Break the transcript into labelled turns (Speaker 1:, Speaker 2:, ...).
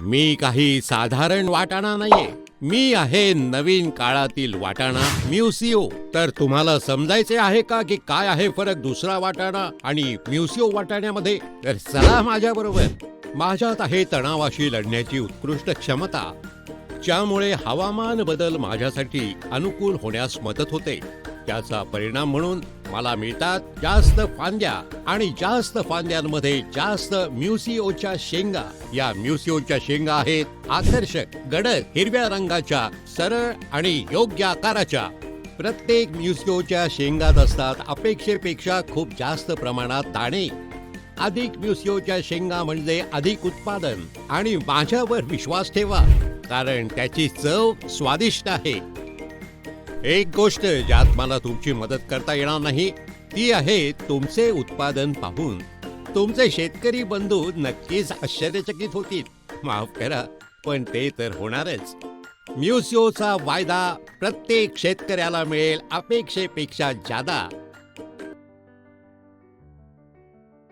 Speaker 1: मी काही साधारण वाटाणा नाहीये. मी आहे नवीन काळातील वाटाणा म्युसिओ. तर तुम्हाला समजायचे आहे का की काय आहे फरक दुसरा वाटाणा आणि म्युसिओ वाटाण्यामध्ये? तर चला माझ्या बरोबर. माझ्यात आहे तणावाशी लढण्याची उत्कृष्ट क्षमता. ज्यामुळे हवामान बदल माझ्यासाठी अनुकूल होण्यास मदत होते. त्याचा परिणाम म्हणून मला मिळतात जास्त फांद्या आणि जास्त फांद्यांमध्ये जास्त म्युसिओच्या शेंगा. या म्युसिओच्या शेंगा आहेत आकर्षक गडद हिरव्या रंगाच्या सरळ आणि योग्य आकाराच्या. प्रत्येक म्युसिओच्या शेंगात असतात अपेक्षेपेक्षा खूप जास्त प्रमाणात दाणे. अधिक म्युसिओच्या शेंगा म्हणजे अधिक उत्पादन आणि माझ्यावर विश्वास ठेवा कारण त्याची चव स्वादिष्ट आहे. एक गोष्ट ज्यात मला तुमची मदत करता येणार नाही ती आहे तुमचे उत्पादन पाहून. तुमचे शेतकरी बंधू नक्कीच आश्चर्यचकित होतील. माफ करा पण ते तर होणारच. म्युसिओचा वायदा प्रत्येक शेतकऱ्याला मिळेल अपेक्षेपेक्षा जादा